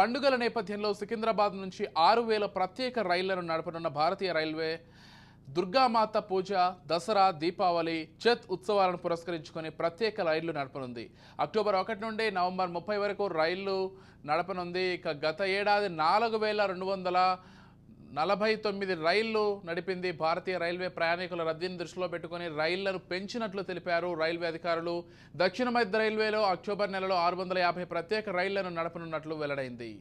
పండుగల నేపథ్యంలో సికింద్రాబాద్ నుంచి ఆరు వేల ప్రత్యేక రైళ్ళను నడపనున్న భారతీయ రైల్వే దుర్గామాత పూజ దసరా దీపావళి చత్ ఉత్సవాలను పురస్కరించుకొని ప్రత్యేక రైళ్ళు నడపనుంది. అక్టోబర్ ఒకటి నుండి నవంబర్ ముప్పై వరకు రైళ్ళు నడపనుంది. ఇక గత ఏడాది నాలుగు వేల రెండు వందల నలభై తొమ్మిది రైళ్ళు నడిపింది భారతీయ రైల్వే ప్రయాణికుల రద్దీని దృష్టిలో పెట్టుకుని రైళ్ళను పెంచినట్లు తెలిపారు రైల్వే అధికారులు. దక్షిణ మధ్య రైల్వేలో అక్టోబర్ నెలలో ఆరు వందల యాభై ప్రత్యేక రైళ్ళను నడపనున్నట్లు వెల్లడైంది.